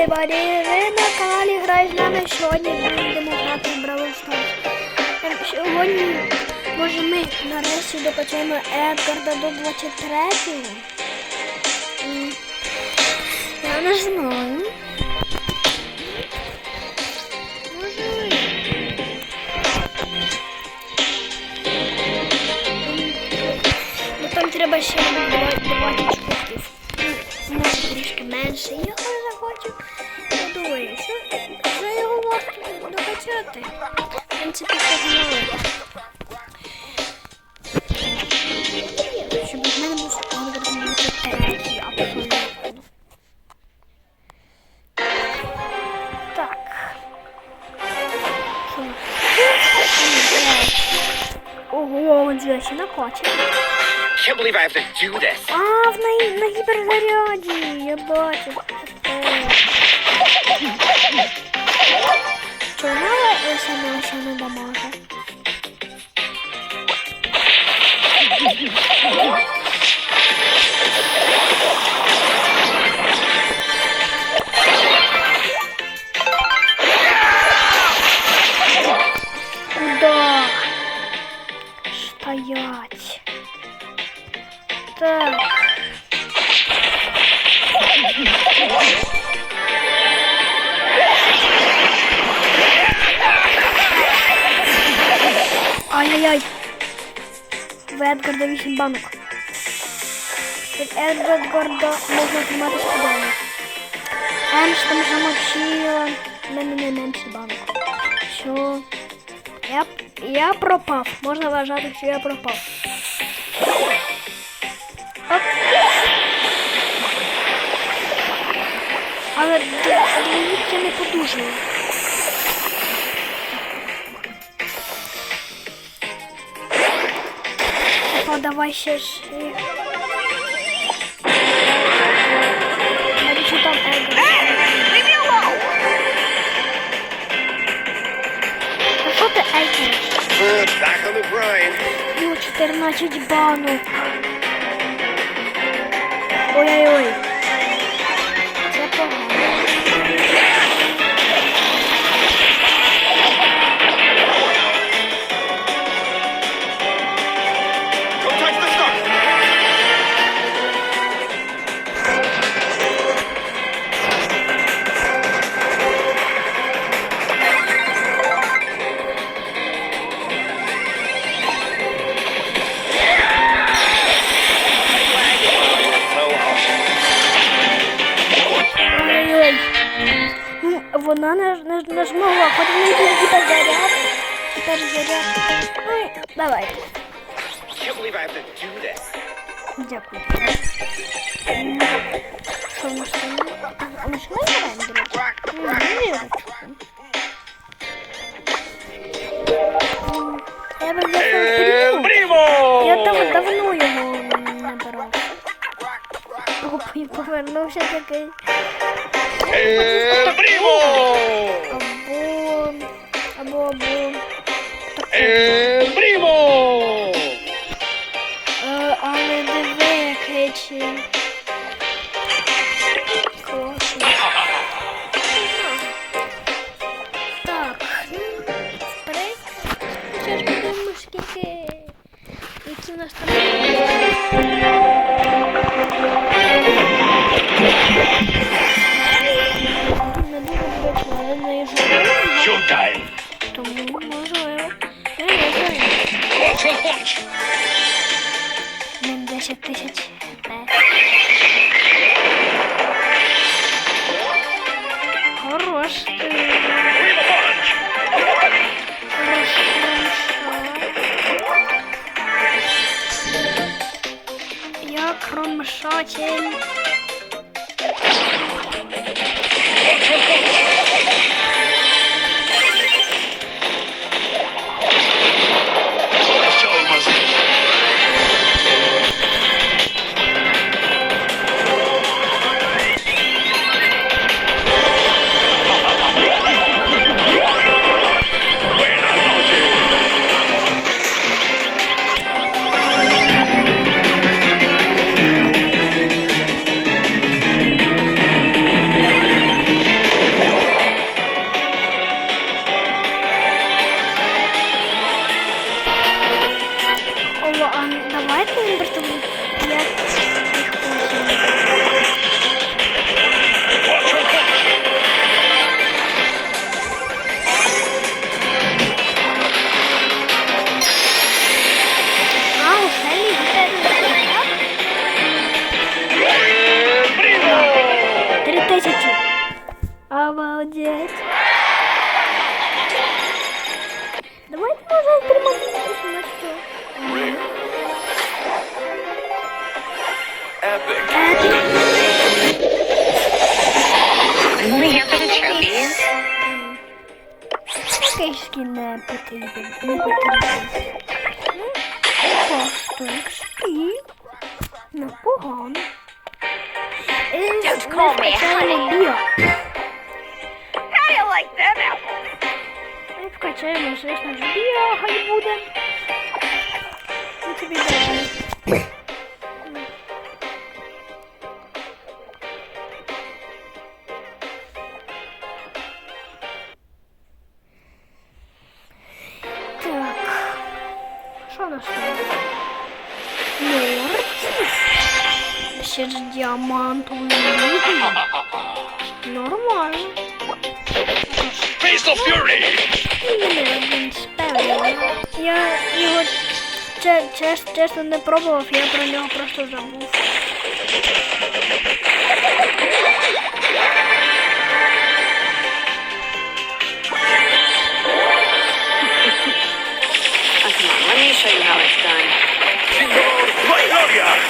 Ви на каналі Грай з нами сьогодні будемо грати в. Ем, Сьогодні, може ми нарешті докачаємо Едгарда до 23-го. Я не знаю. Ну там треба ще 20 шкурків. Ну, може трішки менше. Я докачати. В принципі, погнали. Щоб в мене був бути третій. Так. Ого, to do this. А, в на, на гіперзаряді, я бачу. що вона Еса наша не допоможе. Куда? Стоять. Так. Ай-яй-яй. В Едгарда 8 банок. Від Едгарда можна тримати сподобання. Емш там замочила. В мене не менше банок. Що? Я, я пропав. Можна вважати, що я пропав. Оп. Але я не подужую. Давай ще ж. А там Его? А що ти grind. Ну, 14 банок. Ой-ой-ой. вона не, не, не змогла, хоч в неї тепер заряд. Тепер заряд. Ой, давай. Can't believe I have to do this. Дякую. М, Що в нас там? А ми ж не граємо, до речі? М, Не вірю. М, Я би El взяв primo! Я дав, давно повернувся такий. Primo! Або. Або або. El! Е, але диви, чи. Класно. Так. Вперед. Зараз подивимо, скільки. Які в нас там. Punch? Блін, 10 тисяч. Хорош. Хорошо. Я кромшатель. Непогано. І Don't call me вкачаємо біо. How do you like that apple? Ми вкачаємо, звісно ж, біо, хай буде. Ну, тобі добре. Так. Що у нас тут? Ще ж діамантовий лук. Нормально. Face the fury. Ні, він спевнений. Я його че- чес- чесно не пробував, я про нього просто забув. Oh, come on, let me show you how it's done. Magnolia.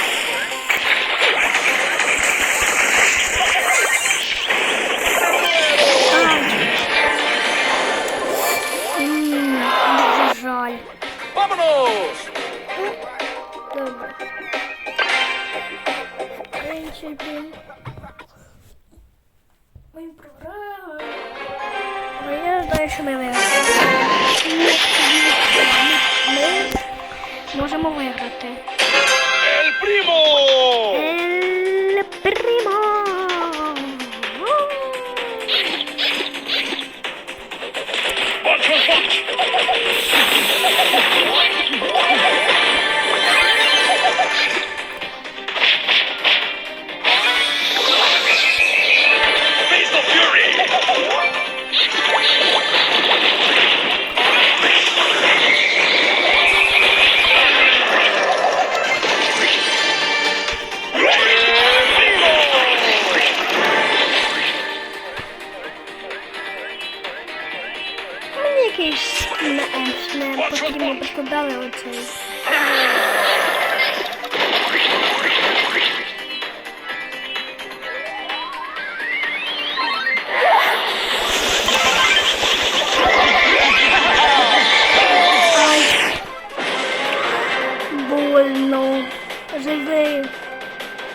dałem coś. Wolno, żeby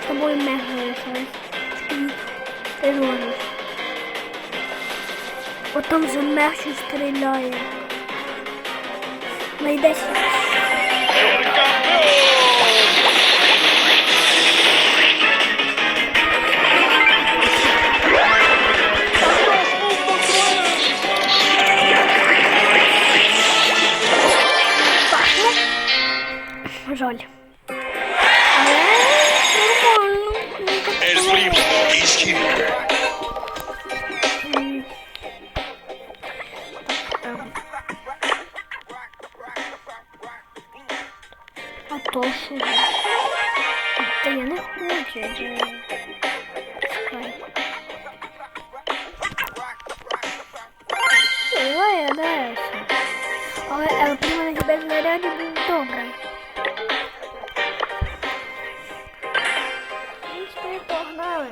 to były mechy, czyli te Bo tam, że mechy estrela. Vai descer. Mas olha. Прімо на знаряді був добре. І погнали.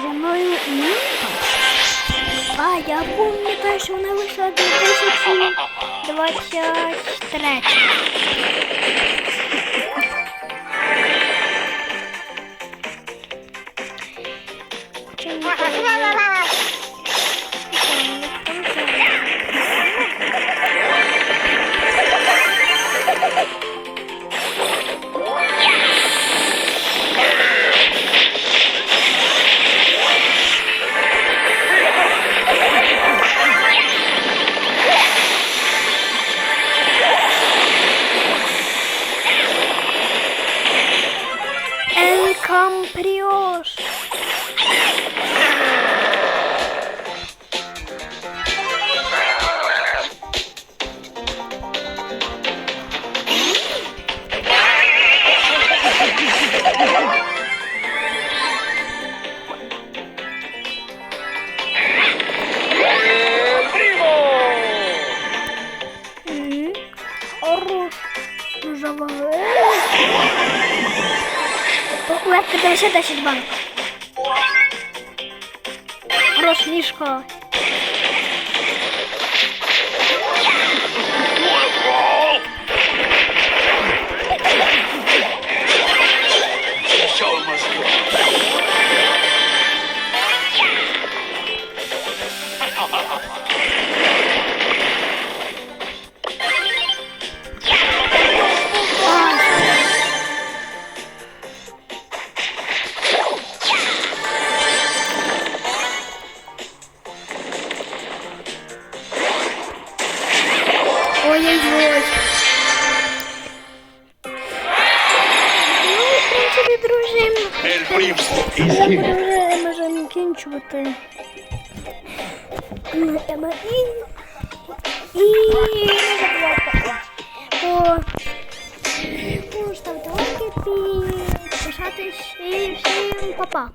Зі мною Ніка. А, я пам'ятаю, що вона вийшла 2023. 老师，太麻烦。różową. Łapkę do siada się dbam. Rośniszko. Ой-ой-ой. Ну, в принципі, друзі, El Primos is ми можемо кінчувати. Ну, І, не забувайте по, поставити лайки, підписатись і всім па-па.